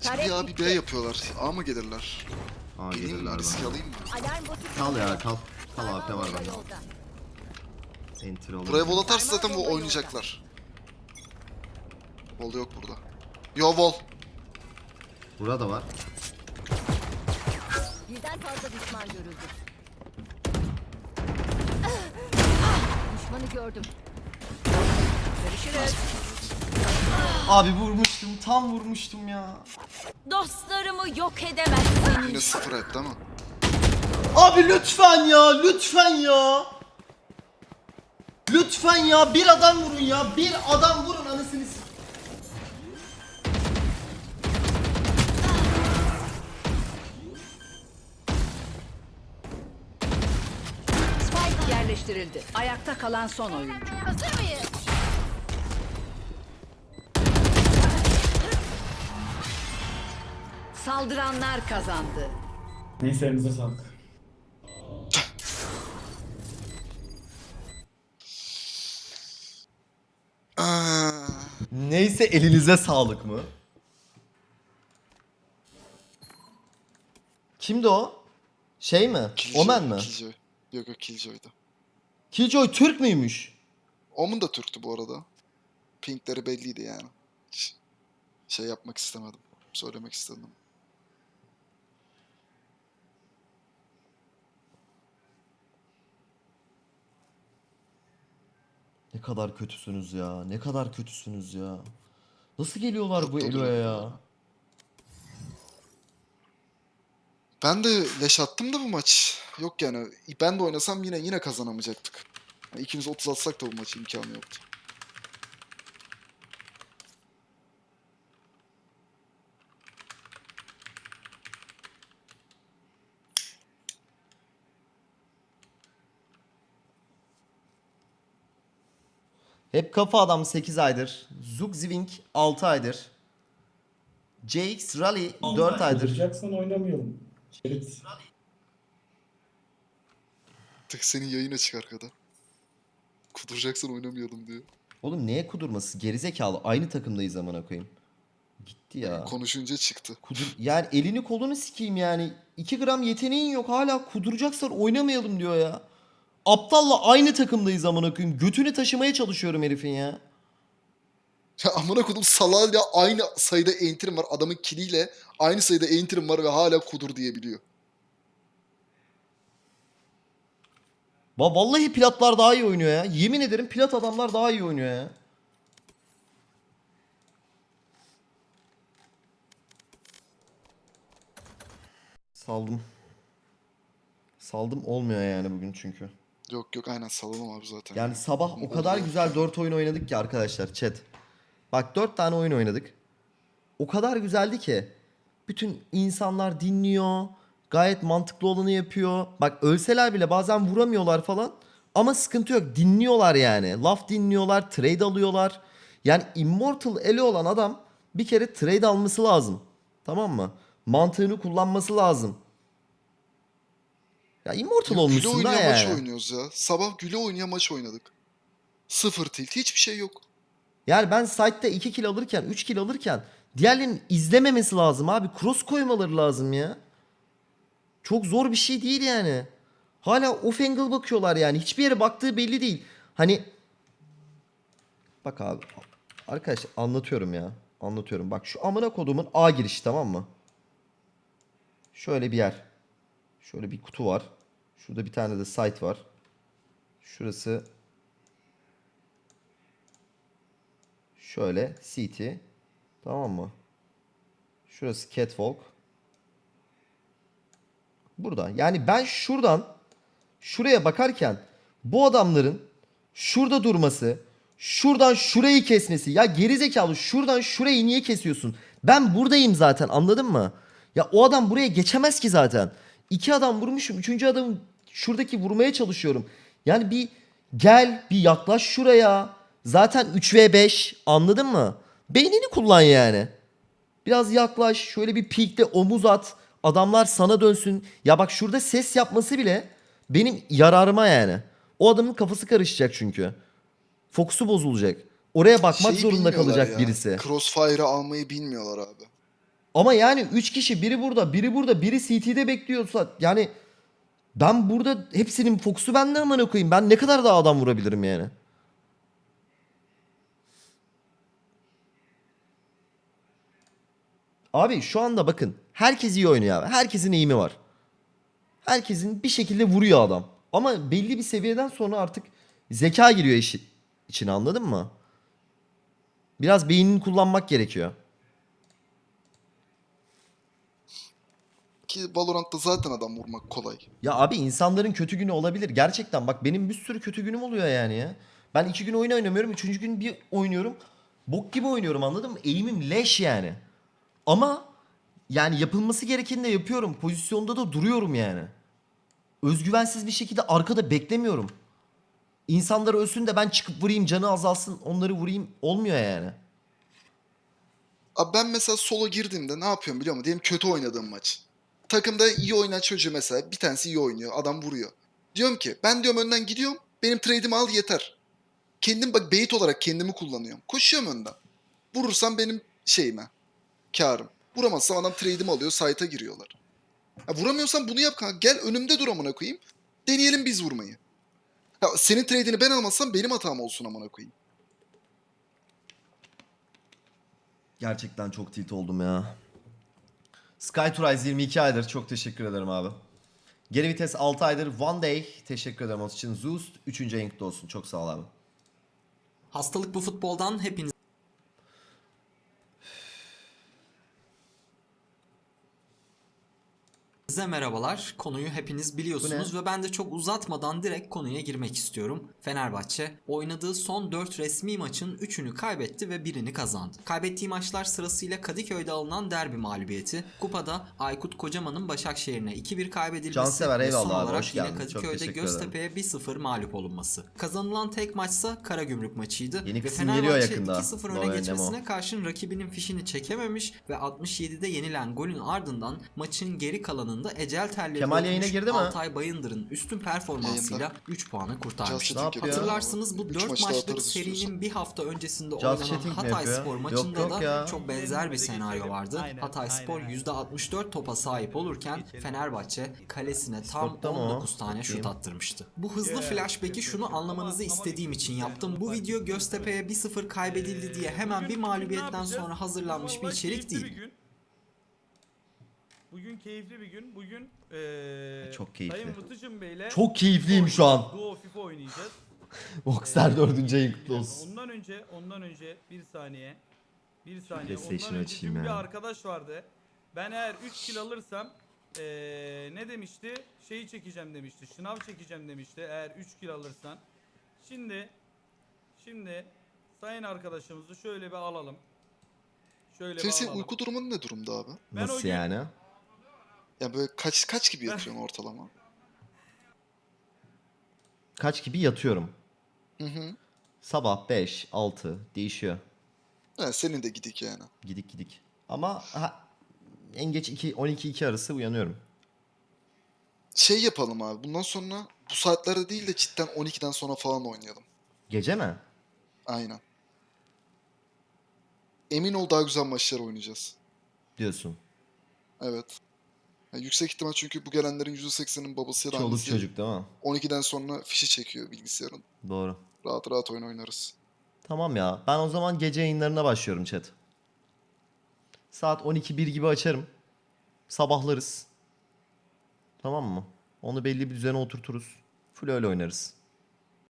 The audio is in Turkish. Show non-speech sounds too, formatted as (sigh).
Şimdi ya bir. B yapıyorlar. A mı gelirler? Aa Geleyim gelirler mi? Risk bana. alayım mı? Alarm botu Kal ya kal. Kal AP var bende. yolda. Enter olur. Buraya vol atarsa zaten bu oynayacaklar. Vol yok burada. Yo vol. Burada var. Birden fazla düşman görüldü. Düşmanı gördüm. Görüşürüz. Abi vurmuştum. Tam vurmuştum ya. Dostlarımı yok edemezsiniz. Yine sıfır değil mi? Abi lütfen ya. Lütfen ya. Lütfen ya. Bir adam vurun ya. Bir adam vurun anasını s- Spike yerleştirildi. Ayakta kalan son oyuncu. Hazır mıyız? Saldıranlar kazandı. Neyse elinize sağlık. Aa, Neyse elinize sağlık mı? Kimdi o? Şey mi? Killjoy, Omen mi? Killjoy. Yok yok Killjoy'du. Killjoy Türk müymüş? Omen da Türktü bu arada. Pinkleri belliydi yani. Şey yapmak istemedim. Söylemek istedim. Ne kadar kötüsünüz ya. Ne kadar kötüsünüz ya. Nasıl geliyorlar bu Elo'ya ya? Ben de leş attım da bu maç. Yok yani ben de oynasam yine yine kazanamayacaktık. Yani ikimiz 30 atsak da bu maçın imkanı yoktu. Hep kafa adam 8 aydır. Zugzwing 6 aydır. JX Rally 4 aydır. Oynayacaksan oynamayalım. Şerit. Tek senin yayın açık arkada. Kuduracaksan oynamayalım diyor. Oğlum neye kudurması? Gerizekalı. Aynı takımdayız amına koyayım. Gitti ya. Konuşunca çıktı. Kudur yani elini kolunu sikeyim yani. 2 gram yeteneğin yok hala kuduracaksan oynamayalım diyor ya. Aptalla aynı takımdayız amına koyayım. Götünü taşımaya çalışıyorum herifin ya. Ya amına kodum salayla aynı sayıda enterim var. Adamın kiliyle aynı sayıda enterim var ve hala kudur diyebiliyor. Va vallahi platlar daha iyi oynuyor ya. Yemin ederim plat adamlar daha iyi oynuyor ya. Saldım. Saldım olmuyor yani bugün çünkü. Yok yok aynen salalım abi zaten. Yani sabah o kadar güzel 4 oyun oynadık ki arkadaşlar chat. Bak 4 tane oyun oynadık. O kadar güzeldi ki. Bütün insanlar dinliyor. Gayet mantıklı olanı yapıyor. Bak ölseler bile bazen vuramıyorlar falan. Ama sıkıntı yok. Dinliyorlar yani. Laf dinliyorlar. Trade alıyorlar. Yani Immortal eli olan adam bir kere trade alması lazım. Tamam mı? Mantığını kullanması lazım. Ya Immortal Ya güle olmuşsun da oynaya yani. maç oynuyoruz ya. Sabah güle oynaya maç oynadık. Sıfır tilt hiçbir şey yok. Yani ben site'de 2 kill alırken 3 kill alırken diğerlerinin izlememesi lazım abi. Cross koymaları lazım ya. Çok zor bir şey değil yani. Hala off angle bakıyorlar yani. Hiçbir yere baktığı belli değil. Hani bak abi arkadaşlar anlatıyorum ya. Anlatıyorum. Bak şu amına kodumun A girişi tamam mı? Şöyle bir yer. Şöyle bir kutu var. Şurada bir tane de site var. Şurası Şöyle CT. Tamam mı? Şurası catwalk. Burada. Yani ben şuradan şuraya bakarken bu adamların şurada durması, şuradan şurayı kesmesi. Ya gerizekalı şuradan şurayı niye kesiyorsun? Ben buradayım zaten anladın mı? Ya o adam buraya geçemez ki zaten. İki adam vurmuşum. Üçüncü adamı şuradaki vurmaya çalışıyorum. Yani bir gel bir yaklaş şuraya. Zaten 3v5 anladın mı? Beynini kullan yani. Biraz yaklaş şöyle bir peekle omuz at. Adamlar sana dönsün. Ya bak şurada ses yapması bile benim yararıma yani. O adamın kafası karışacak çünkü. Fokusu bozulacak. Oraya bakmak Şeyi zorunda bilmiyorlar kalacak ya. birisi. Crossfire'ı almayı bilmiyorlar abi. Ama yani 3 kişi biri burada biri burada biri CT'de bekliyorsa yani ben burada hepsinin fokusu bende amına koyayım. Ben ne kadar daha adam vurabilirim yani. Abi şu anda bakın herkes iyi oynuyor abi. Herkesin eğimi var. Herkesin bir şekilde vuruyor adam. Ama belli bir seviyeden sonra artık zeka giriyor işi içine anladın mı? Biraz beynini kullanmak gerekiyor. Ki Valorant'ta zaten adam vurmak kolay. Ya abi insanların kötü günü olabilir. Gerçekten bak benim bir sürü kötü günüm oluyor yani ya. Ben iki gün oyun oynamıyorum. Üçüncü gün bir oynuyorum. Bok gibi oynuyorum anladın mı? Eğimim leş yani. Ama yani yapılması gerekeni de yapıyorum. Pozisyonda da duruyorum yani. Özgüvensiz bir şekilde arkada beklemiyorum. İnsanlar ölsün de ben çıkıp vurayım canı azalsın onları vurayım olmuyor yani. Abi ben mesela solo girdiğimde ne yapıyorum biliyor musun? Diyelim kötü oynadığım maç. Takımda iyi oynayan çocuğu mesela bir tanesi iyi oynuyor. Adam vuruyor. Diyorum ki ben diyorum önden gidiyorum. Benim trade'imi al yeter. Kendim bak bait olarak kendimi kullanıyorum. Koşuyorum önden. Vurursam benim şeyime. Karım. Vuramazsam adam trade'imi alıyor. Site'a giriyorlar. Ya vuramıyorsan bunu yap kanka. Gel önümde dur amına koyayım. Deneyelim biz vurmayı. Ya senin trade'ini ben almazsam benim hatam olsun amına koyayım. Gerçekten çok tilt oldum ya. Skyturize 22 aydır. Çok teşekkür ederim abi. Geri vites 6 aydır. One day. Teşekkür ederim onun için. Zeus 3. ayın kutlu olsun. Çok sağ ol abi. Hastalık bu futboldan hepinize merhabalar. Konuyu hepiniz biliyorsunuz ve ben de çok uzatmadan direkt konuya girmek istiyorum. Fenerbahçe oynadığı son 4 resmi maçın 3'ünü kaybetti ve birini kazandı. Kaybettiği maçlar sırasıyla Kadıköy'de alınan derbi mağlubiyeti, kupada Aykut Kocaman'ın Başakşehir'ine 2-1 kaybedilmesi Cansever, ve son abi, olarak yine geldin. Kadıköy'de. Göztepe'ye 1-0 mağlup olunması. Kazanılan tek maçsa Karagümrük maçıydı Yeni ve Fenerbahçe yakında. 2-0 Doğru, öne geçmesine karşın rakibinin fişini çekememiş ve 67'de yenilen golün ardından maçın geri kalanında ecel telleri Kemal yayına girdi mi? Altay Bayındır'ın üstün performansıyla 3 puanı kurtarmıştı. Yapıyor? Hatırlarsınız bu Üç 4 maçta maçlık serinin bir hafta öncesinde oynanan Hatay? Spor maçında yok da ya. çok benzer bir senaryo vardı. Aynen, Hatay aynen, Spor aynen. %64 topa sahip olurken Fenerbahçe kalesine tam Sportta mı o? 19 tane şut attırmıştı. Bu hızlı flashback'i şunu anlamanızı Ama- ama istediğim için yaptım. Bu video Göztepe'ye 1-0 kaybedildi diye hemen bir ne mağlubiyetten sonra hazırlanmış bir içerik değil. Bir gün. Bugün keyifli bir gün. Bugün eee Çok keyifli. Sayın Vıtıcın Bey'le Çok keyifliyim şu an. Duo FIFA oynayacağız. (laughs) Boxer Eee, 4. ayın bir kutlu olsun. Ondan önce, ondan önce bir saniye. Bir saniye. PlayStation ondan önce açayım dün bir ya. arkadaş vardı. Ben eğer 3 kill alırsam eee, ne demişti? Şeyi çekeceğim demişti. Şınav çekeceğim demişti. Eğer 3 kill alırsan. Şimdi şimdi sayın arkadaşımızı şöyle bir alalım. Şöyle Senin bir senin alalım. uyku durumun ne durumda abi? Ben o Nasıl gün- yani? Ya böyle kaç kaç gibi yatıyorsun ortalama? Kaç gibi yatıyorum? Hı hı. Sabah 5, 6 değişiyor. Ha, senin de gidik yani. Gidik gidik. Ama ha, en geç 2 12 2 arası uyanıyorum. Şey yapalım abi. Bundan sonra bu saatlerde değil de cidden 12'den sonra falan oynayalım. Gece mi? Aynen. Emin ol daha güzel maçlar oynayacağız. Diyorsun. Evet. Ya yüksek ihtimal çünkü bu gelenlerin %80'inin babası ya da Çoluk annesi çocuk değil mi? 12'den sonra fişi çekiyor bilgisayarın. Doğru. Rahat rahat oyun oynarız. Tamam ya. Ben o zaman gece yayınlarına başlıyorum chat. Saat 12-1 gibi açarım. Sabahlarız. Tamam mı? Onu belli bir düzene oturturuz. Full öyle oynarız.